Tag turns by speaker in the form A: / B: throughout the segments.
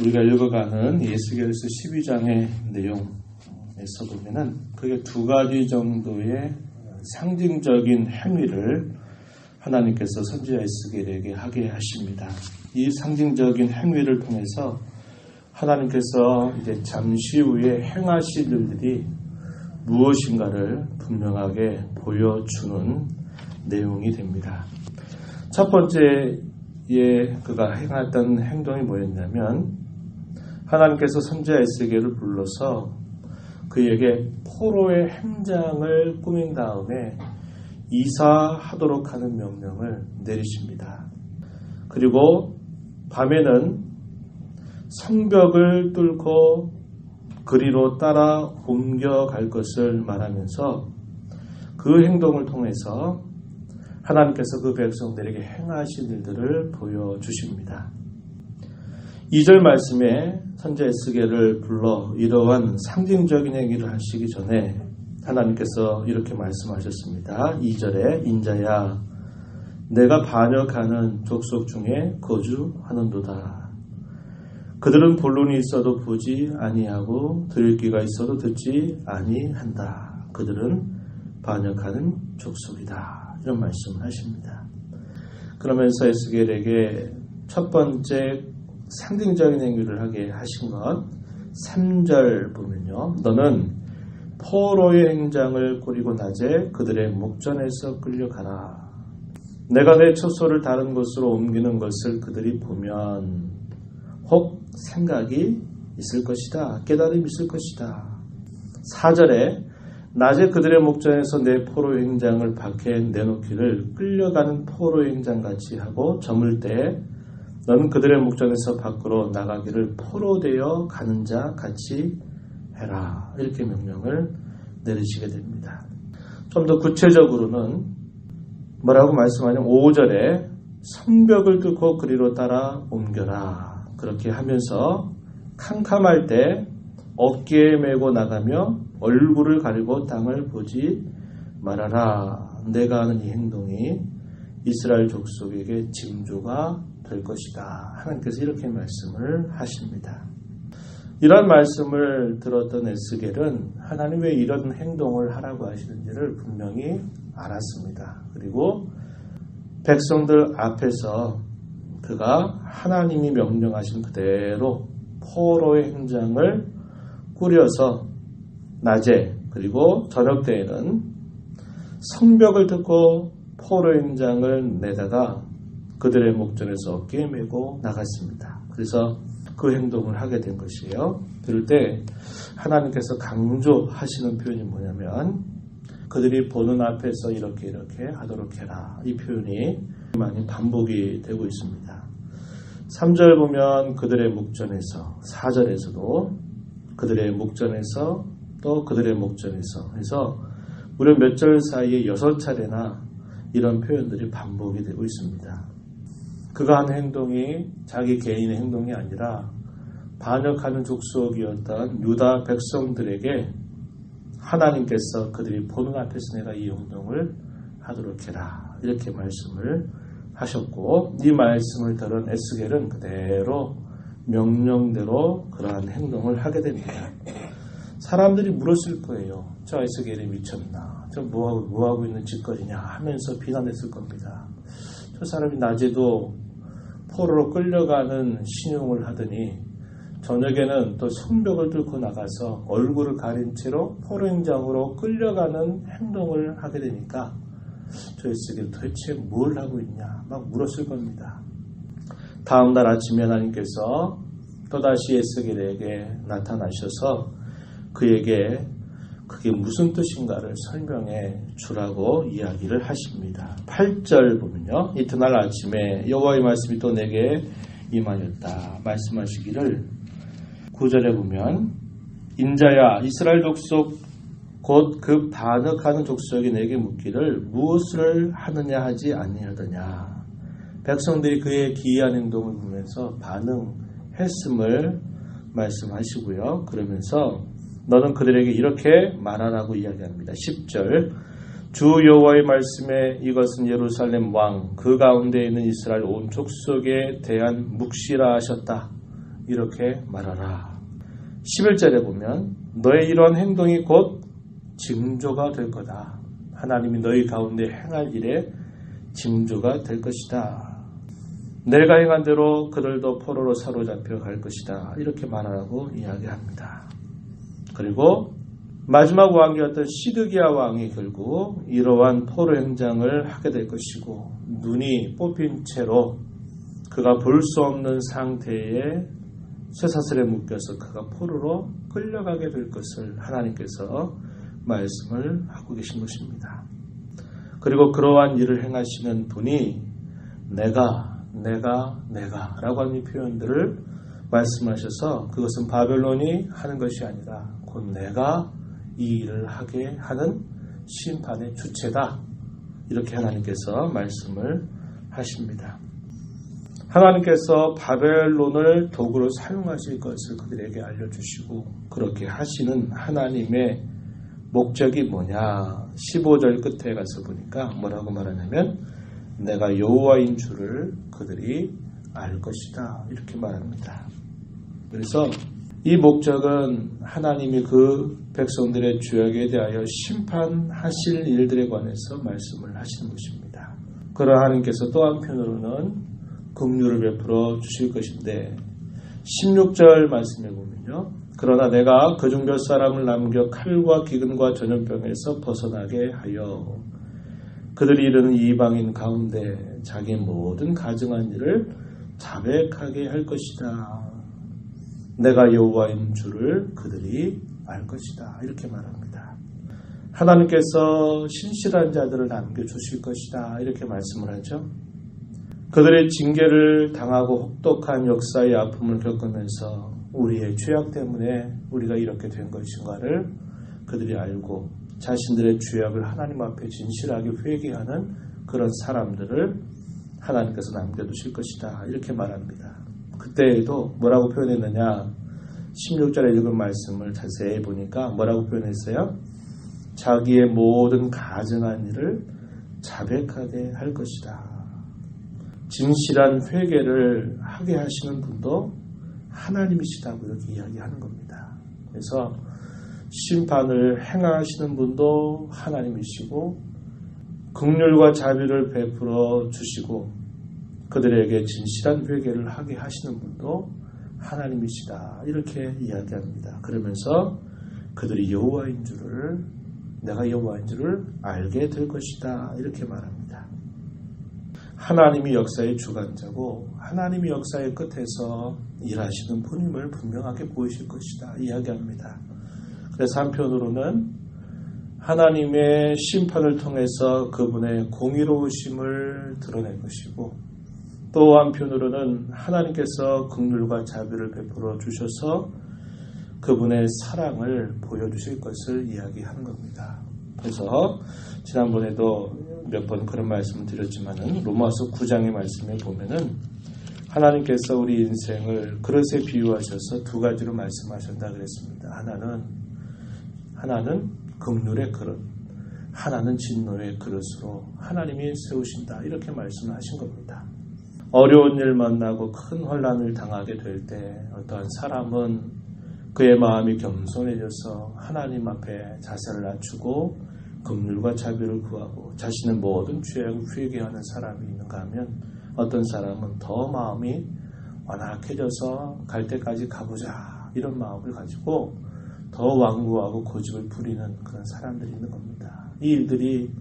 A: 우리가 읽어가는 예수계에서 12장의 내용에서 보면은 그게 두 가지 정도의 상징적인 행위를 하나님께서 선지자 에스겔에게 하게 하십니다. 이 상징적인 행위를 통해서 하나님께서 이제 잠시 후에 행하실 일들이 무엇인가를 분명하게 보여주는 내용이 됩니다. 첫 번째에 그가 행했던 행동이 뭐였냐면 하나님께서 선지자 에스겔을 불러서 그에게 포로의 행장을 꾸민 다음에 이사하도록 하는 명령을 내리십니다. 그리고 밤에는 성벽을 뚫고 그리로 따라 옮겨갈 것을 말하면서 그 행동을 통해서 하나님께서 그 백성들에게 행하신 일들을 보여주십니다. 2절 말씀에 선제 에스겔을 불러 이러한 상징적인 행위를 하시기 전에 하나님께서 이렇게 말씀하셨습니다. 2절에 인자야 내가 반역하는 족속 중에 거주하는도다. 그들은 본론이 있어도 보지 아니하고 들을 귀가 있어도 듣지 아니한다. 그들은 반역하는 족속이다. 이런 말씀을 하십니다. 그러면서 에스겔에게 첫 번째 상징적인 행위를 하게 하신 것 3절 보면요. 너는 포로의 행장을 꾸리고 낮에 그들의 목전에서 끌려가라. 내가 내 처소를 다른 곳으로 옮기는 것을 그들이 보면 혹 생각이 있을 것이다. 깨달음이 있을 것이다. 4절에 낮에 그들의 목전에서 내 포로 행장을 밖에 내놓기를 끌려가는 포로 행장 같이 하고 저물 때 너는 그들의 목전에서 밖으로 나가기를 포로 되어 가는 자 같이 해라. 이렇게 명령을 내리시게 됩니다. 좀 더 구체적으로는 뭐라고 말씀하냐면 5절에 성벽을 뚫고 그리로 따라 옮겨라. 그렇게 하면서 캄캄할 때 어깨에 메고 나가며 얼굴을 가리고 땅을 보지 말아라. 내가 하는 이 행동이 이스라엘 족속에게 징조가 될 것이다. 하나님께서 이렇게 말씀을 하십니다. 이런 말씀을 들었던 에스겔은 하나님 왜 이런 행동을 하라고 하시는지를 분명히 알았습니다. 그리고 백성들 앞에서 그가 하나님이 명령하신 그대로 포로의 행장을 꾸려서 낮에 그리고 저녁 때에는 성벽을 듣고 포로 행장을 내다가 그들의 목전에서 메고 나갔습니다. 그래서 그 행동을 하게 된 것이에요. 그럴 때 하나님께서 강조하시는 표현이 뭐냐면 그들이 보는 앞에서 이렇게 이렇게 하도록 해라. 이 표현이 많이 반복이 되고 있습니다. 3절 보면 그들의 목전에서 4절에서도 그들의 목전에서 또 그들의 목전에서 해서 무려 몇 절 사이에 여섯 차례나 이런 표현들이 반복이 되고 있습니다. 그가 한 행동이 자기 개인의 행동이 아니라 반역하는 족속이었던 유다 백성들에게 하나님께서 그들이 보는 앞에서 내가 이 행동을 하도록 해라 이렇게 말씀을 하셨고 이 말씀을 들은 에스겔은 그대로 명령대로 그러한 행동을 하게 됩니다. 사람들이 물었을 거예요. 저 에스겔이 미쳤나? 저 뭐하고, 뭐하고 있는 짓거리냐? 하면서 비난했을 겁니다. 저 사람이 낮에도 포로로 끌려가는 신용을 하더니 저녁에는 또 성벽을 뚫고 나가서 얼굴을 가린 채로 포로행장으로 끌려가는 행동을 하게 되니까 저 에스겔 도대체 뭘 하고 있냐 막 물었을 겁니다. 다음 날 아침에 하나님께서 또다시 에스겔에게 나타나셔서 그에게 그게 무슨 뜻인가를 설명해 주라고 이야기를 하십니다. 8절 보면요. 이튿날 아침에 여호와의 말씀이 또 내게 임하였다. 말씀하시기를 9절에 보면 인자야 이스라엘 족속 곧 그 반역하는 족속이 내게 묻기를 무엇을 하느냐 하지 아니하더냐. 백성들이 그의 기이한 행동을 보면서 반응했음을 말씀하시고요. 그러면서 너는 그들에게 이렇게 말하라고 이야기합니다. 10절 주 여호와의 말씀에 이것은 예루살렘 왕 그 가운데 있는 이스라엘 온 족속에 대한 묵시라 하셨다. 이렇게 말하라. 11절에 보면 너의 이런 행동이 곧 징조가 될 거다. 하나님이 너희 가운데 행할 일에 징조가 될 것이다. 내가 행한 대로 그들도 포로로 사로잡혀 갈 것이다. 이렇게 말하라고 이야기합니다. 그리고 마지막 왕이었던 시드기야 왕이 결국 이러한 포로 행장을 하게 될 것이고 눈이 뽑힌 채로 그가 볼 수 없는 상태에 쇠사슬에 묶여서 그가 포로로 끌려가게 될 것을 하나님께서 말씀을 하고 계신 것입니다. 그리고 그러한 일을 행하시는 분이 내가, 내가, 내가 라고 하는 이 표현들을 말씀하셔서 그것은 바벨론이 하는 것이 아니라 곧 내가 이 일을 하게 하는 심판의 주체다. 이렇게 하나님께서 말씀을 하십니다. 하나님께서 바벨론을 도구로 사용하실 것을 그들에게 알려주시고 그렇게 하시는 하나님의 목적이 뭐냐? 15절 끝에 가서 보니까 뭐라고 말하냐면 내가 여호와인 줄을 그들이 알 것이다. 이렇게 말합니다. 그래서 이 목적은 하나님이 그 백성들의 죄악에 대하여 심판하실 일들에 관해서 말씀을 하시는 것입니다. 그러나 하나님께서 또 한편으로는 긍휼을 베풀어 주실 것인데 16절 말씀에 보면요. 그러나 내가 그중 몇 사람을 남겨 칼과 기근과 전염병에서 벗어나게 하여 그들이 이르는 이방인 가운데 자기 모든 가증한 일을 자백하게 할 것이다. 내가 여호와인 줄을 그들이 알 것이다. 이렇게 말합니다. 하나님께서 신실한 자들을 남겨 주실 것이다. 이렇게 말씀을 하죠. 그들의 징계를 당하고 혹독한 역사의 아픔을 겪으면서 우리의 죄악 때문에 우리가 이렇게 된 것인가를 그들이 알고 자신들의 죄악을 하나님 앞에 진실하게 회개하는 그런 사람들을 하나님께서 남겨두실 것이다. 이렇게 말합니다. 그때에도 뭐라고 표현했느냐? 16절에 읽은 말씀을 자세히 보니까 뭐라고 표현했어요? 자기의 모든 가증한 일을 자백하게 할 것이다. 진실한 회개를 하게 하시는 분도 하나님이시다고 이렇게 이야기하는 겁니다. 그래서 심판을 행하시는 분도 하나님이시고 극률과 자비를 베풀어 주시고 그들에게 진실한 회개를 하게 하시는 분도 하나님이시다 이렇게 이야기합니다. 그러면서 그들이 여호와인 줄을 내가 여호와인 줄을 알게 될 것이다 이렇게 말합니다. 하나님이 역사의 주관자고 하나님이 역사의 끝에서 일하시는 분임을 분명하게 보이실 것이다 이야기합니다. 그래서 한편으로는 하나님의 심판을 통해서 그분의 공의로우심을 드러낼 것이고 또 한편으로는 하나님께서 긍휼과 자비를 베풀어 주셔서 그분의 사랑을 보여주실 것을 이야기하는 겁니다. 그래서 지난번에도 몇 번 그런 말씀을 드렸지만은 로마서 9장의 말씀에 보면은 하나님께서 우리 인생을 그릇에 비유하셔서 두 가지로 말씀하셨다 그랬습니다. 하나는 하나는 극률의 그릇, 하나는 진노의 그릇으로 하나님이 세우신다 이렇게 말씀하신 겁니다. 어려운 일 만나고 큰 혼란을 당하게 될 때 어떠한 사람은 그의 마음이 겸손해져서 하나님 앞에 자세를 낮추고 긍휼과 자비를 구하고 자신의 모든 죄악을 회개하는 사람이 있는가 하면 어떤 사람은 더 마음이 완악해져서 갈 때까지 가보자 이런 마음을 가지고 더 완고하고 고집을 부리는 그런 사람들이 있는 겁니다. 이 일들이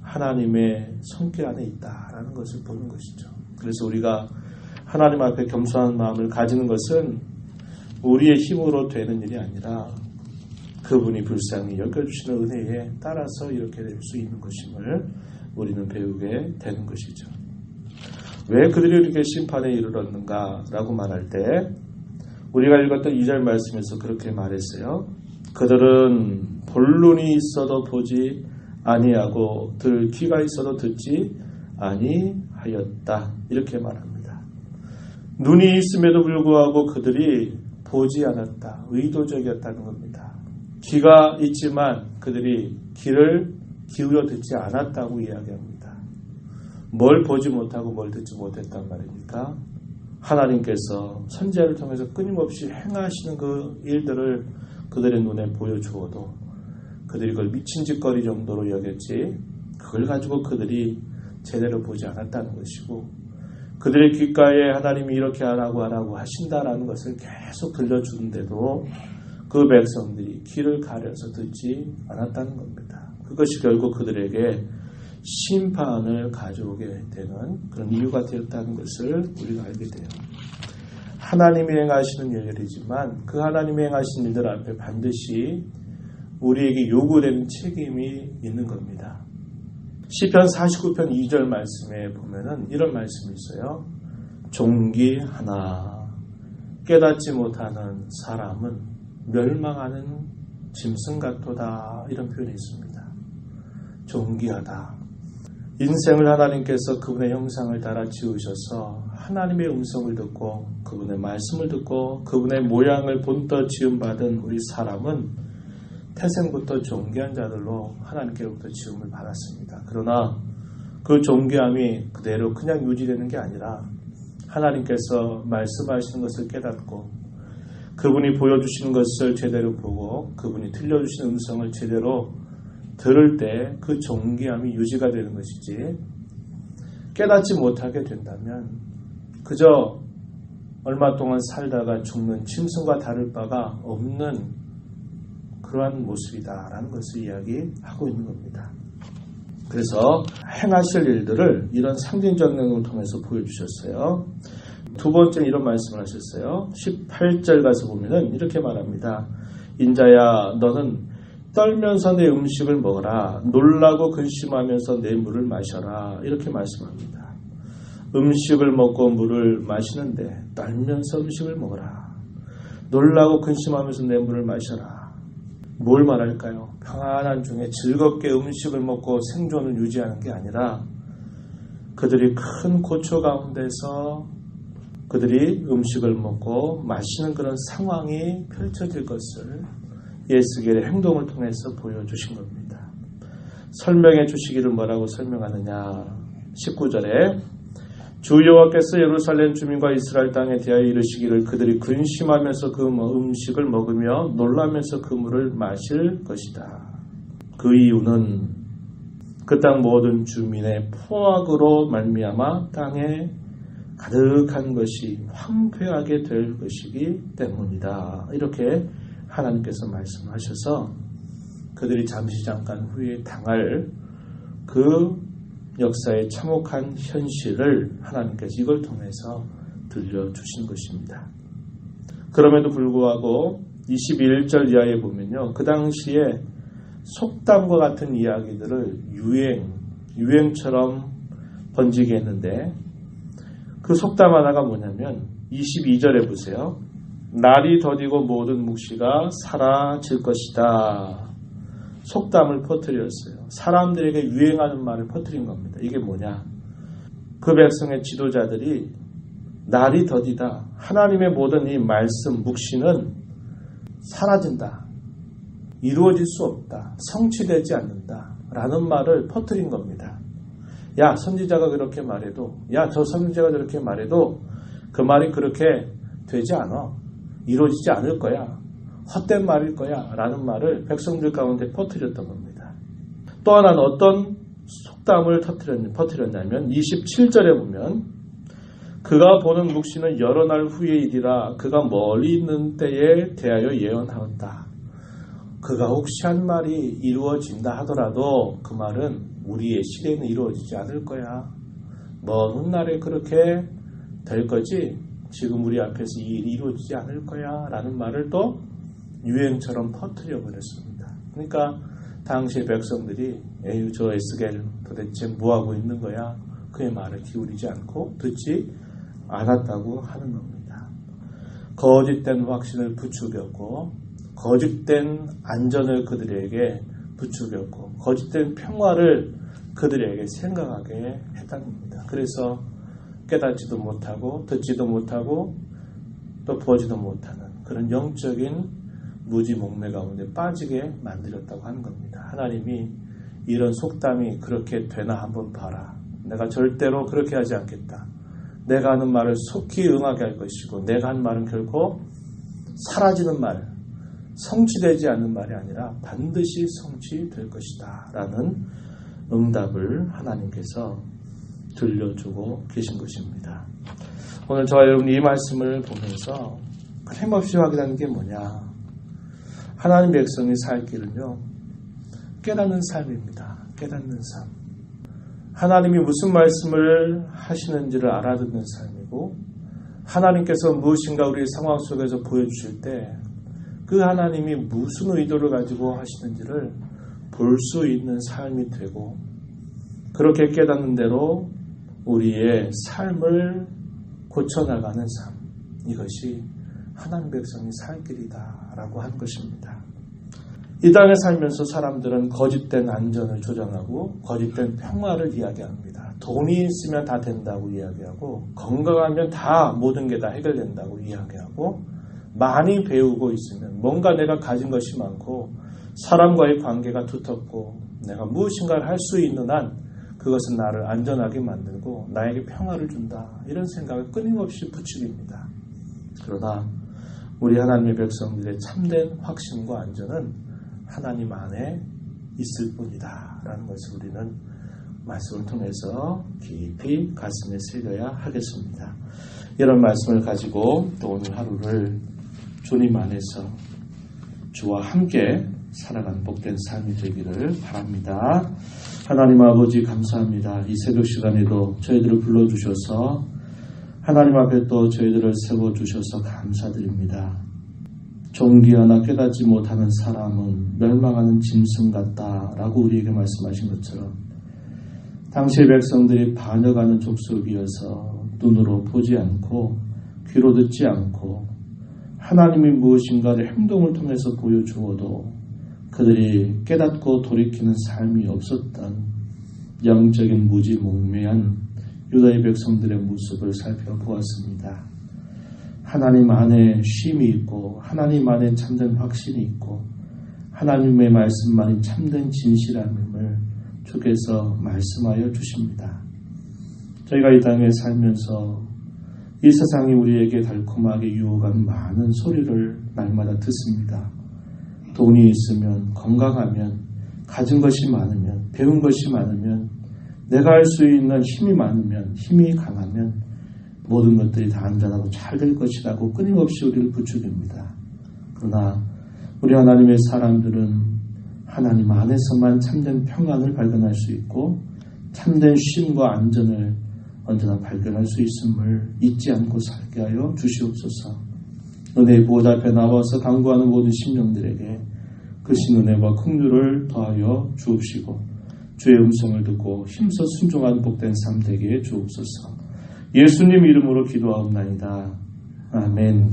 A: 하나님의 성격 안에 있다라는 것을 보는 것이죠. 그래서 우리가 하나님 앞에 겸손한 마음을 가지는 것은 우리의 힘으로 되는 일이 아니라 그분이 불쌍히 여겨주시는 은혜에 따라서 이렇게 될 수 있는 것임을 우리는 배우게 되는 것이죠. 왜 그들이 이렇게 심판에 이르렀는가 라고 말할 때 우리가 읽었던 2절 말씀에서 그렇게 말했어요. 그들은 본론이 있어도 보지 아니하고 들 귀가 있어도 듣지 아니 하였다. 이렇게 말합니다. 눈이 있음에도 불구하고 그들이 보지 않았다. 의도적이었다는 겁니다. 귀가 있지만 그들이 귀를 기울여 듣지 않았다고 이야기합니다. 뭘 보지 못하고 뭘 듣지 못했단 말입니까? 하나님께서 선지자를 통해서 끊임없이 행하시는 그 일들을 그들의 눈에 보여주어도 그들이 그걸 미친 짓거리 정도로 여겼지 그걸 가지고 그들이 제대로 보지 않았다는 것이고 그들의 귓가에 하나님이 이렇게 하라고 하라고 하신다라는 것을 계속 들려주는데도 그 백성들이 귀를 가려서 듣지 않았다는 겁니다. 그것이 결국 그들에게 심판을 가져오게 되는 그런 이유가 되었다는 것을 우리가 알게 돼요. 하나님이 행하시는 일들이지만 그 하나님이 행하신 일들 앞에 반드시 우리에게 요구되는 책임이 있는 겁니다. 시편 49편 2절 말씀에 보면은 이런 말씀이 있어요. 종기 하나 깨닫지 못하는 사람은 멸망하는 짐승 같도다 이런 표현이 있습니다. 종기하다. 인생을 하나님께서 그분의 형상을 따라 지으셔서 하나님의 음성을 듣고 그분의 말씀을 듣고 그분의 모양을 본떠 지음받은 우리 사람은 태생부터 존귀한 자들로 하나님께로부터 지음을 받았습니다. 그러나 그 존귀함이 그대로 그냥 유지되는 게 아니라 하나님께서 말씀하시는 것을 깨닫고 그분이 보여주시는 것을 제대로 보고 그분이 들려주시는 음성을 제대로 들을 때 그 존귀함이 유지가 되는 것이지 깨닫지 못하게 된다면 그저 얼마 동안 살다가 죽는 짐승과 다를 바가 없는 그러한 모습이다라는 것을 이야기하고 있는 겁니다. 그래서 행하실 일들을 이런 상징적 내용을 통해서 보여주셨어요. 두 번째 이런 말씀을 하셨어요. 18절 가서 보면은 이렇게 말합니다. 인자야 너는 떨면서 내 음식을 먹어라. 놀라고 근심하면서 내 물을 마셔라. 이렇게 말씀합니다. 음식을 먹고 물을 마시는데 떨면서 음식을 먹어라. 놀라고 근심하면서 내 물을 마셔라. 뭘 말할까요? 평안한 중에 즐겁게 음식을 먹고 생존을 유지하는 게 아니라 그들이 큰 고초 가운데서 그들이 음식을 먹고 마시는 그런 상황이 펼쳐질 것을 예수계의 행동을 통해서 보여주신 겁니다. 설명해 주시기를 뭐라고 설명하느냐. 19절에 주 여호와께서 예루살렘 주민과 이스라엘 땅에 대하여 이르시기를 그들이 근심하면서 그뭐 음식을 먹으며 놀라면서 그 물을 마실 것이다. 그 이유는 그 땅 모든 주민의 포악으로 말미암아 땅에 가득한 것이 황폐하게 될 것이기 때문이다. 이렇게 하나님께서 말씀하셔서 그들이 잠시 잠깐 후에 당할 그 역사의 참혹한 현실을 하나님께서 이걸 통해서 들려주신 것입니다. 그럼에도 불구하고 21절 이하에 보면요. 그 당시에 속담과 같은 이야기들을 유행, 유행처럼 번지게 했는데 그 속담 하나가 뭐냐면 22절에 보세요. 날이 더디고 모든 묵시가 사라질 것이다. 속담을 퍼뜨렸어요. 사람들에게 유행하는 말을 퍼뜨린 겁니다. 이게 뭐냐? 그 백성의 지도자들이 날이 더디다. 하나님의 모든 이 말씀, 묵시는 사라진다. 이루어질 수 없다. 성취되지 않는다. 라는 말을 퍼뜨린 겁니다. 야, 선지자가 그렇게 말해도, 야, 저 선지자가 저렇게 말해도 그 말이 그렇게 되지 않아. 이루어지지 않을 거야. 헛된 말일 거야 라는 말을 백성들 가운데 퍼뜨렸던 겁니다. 또 하나는 어떤 속담을 퍼뜨렸냐면 27절에 보면 그가 보는 묵시는 여러 날 후의 일이라 그가 멀리 있는 때에 대하여 예언하였다. 그가 혹시 한 말이 이루어진다 하더라도 그 말은 우리의 시대는 이루어지지 않을 거야. 먼 훗날에 그렇게 될 거지 지금 우리 앞에서 이 일이 이루어지지 않을 거야 라는 말을 또 유행처럼 퍼뜨려 버렸습니다. 그러니까 당시 백성들이 에휴 저 에스겔 도대체 뭐하고 있는 거야? 그의 말을 기울이지 않고 듣지 않았다고 하는 겁니다. 거짓된 확신을 부추겼고 거짓된 안전을 그들에게 부추겼고 거짓된 평화를 그들에게 생각하게 했다는 겁니다. 그래서 깨닫지도 못하고 듣지도 못하고 또 보지도 못하는 그런 영적인 무지 목매 가운데 빠지게 만들었다고 하는 겁니다. 하나님이 이런 속담이 그렇게 되나 한번 봐라. 내가 절대로 그렇게 하지 않겠다. 내가 하는 말을 속히 응하게 할 것이고 내가 한 말은 결코 사라지는 말, 성취되지 않는 말이 아니라 반드시 성취될 것이다. 라는 응답을 하나님께서 들려주고 계신 것입니다. 오늘 저와 여러분이 이 말씀을 보면서 끊임없이 확인하는 게 뭐냐. 하나님 백성이 살 길은요, 깨닫는 삶입니다. 깨닫는 삶. 하나님이 무슨 말씀을 하시는지를 알아듣는 삶이고, 하나님께서 무엇인가 우리 상황 속에서 보여주실 때, 그 하나님이 무슨 의도를 가지고 하시는지를 볼 수 있는 삶이 되고, 그렇게 깨닫는 대로 우리의 삶을 고쳐나가는 삶. 이것이 하나님 백성이 살 길이다라고 한 것입니다. 이 땅에 살면서 사람들은 거짓된 안전을 조장하고 거짓된 평화를 이야기합니다. 돈이 있으면 다 된다고 이야기하고 건강하면 다 모든 게 다 해결된다고 이야기하고 많이 배우고 있으면 뭔가 내가 가진 것이 많고 사람과의 관계가 두텁고 내가 무엇인가를 할 수 있는 한 그것은 나를 안전하게 만들고 나에게 평화를 준다. 이런 생각을 끊임없이 부추깁니다. 그러나 우리 하나님의 백성들의 참된 확신과 안전은 하나님 안에 있을 뿐이다. 라는 것을 우리는 말씀을 통해서 깊이 가슴에 새겨야 하겠습니다. 이런 말씀을 가지고 또 오늘 하루를 주님 안에서 주와 함께 살아가는 복된 삶이 되기를 바랍니다. 하나님 아버지 감사합니다. 이 새벽 시간에도 저희들을 불러주셔서 하나님 앞에 또 저희들을 세워주셔서 감사드립니다. 종기하나 깨닫지 못하는 사람은 멸망하는 짐승 같다 라고 우리에게 말씀하신 것처럼 당시의 백성들이 반역하는 족속이어서 눈으로 보지 않고 귀로 듣지 않고 하나님이 무엇인가를 행동을 통해서 보여주어도 그들이 깨닫고 돌이키는 삶이 없었던 영적인 무지몽매한 유다의 백성들의 모습을 살펴보았습니다. 하나님 안에 쉼이 있고 하나님 안에 참된 확신이 있고 하나님의 말씀만이 참된 진실함임을 주께서 말씀하여 주십니다. 저희가 이 땅에 살면서 이 세상이 우리에게 달콤하게 유혹하는 많은 소리를 날마다 듣습니다. 돈이 있으면 건강하면 가진 것이 많으면 배운 것이 많으면 내가 할 수 있는 힘이 많으면 힘이 강하면 모든 것들이 다 안전하고 잘 될 것이라고 끊임없이 우리를 부추깁니다. 그러나 우리 하나님의 사람들은 하나님 안에서만 참된 평안을 발견할 수 있고 참된 쉼과 안전을 언제나 발견할 수 있음을 잊지 않고 살게 하여 주시옵소서. 은혜의 보호자 앞에 나와서 강구하는 모든 심령들에게 그 신은혜와 긍휼을 더하여 주옵시고 주의 음성을 듣고 힘써 순종한 복된 삶 되게 주옵소서. 예수님 이름으로 기도하옵나이다. 아멘.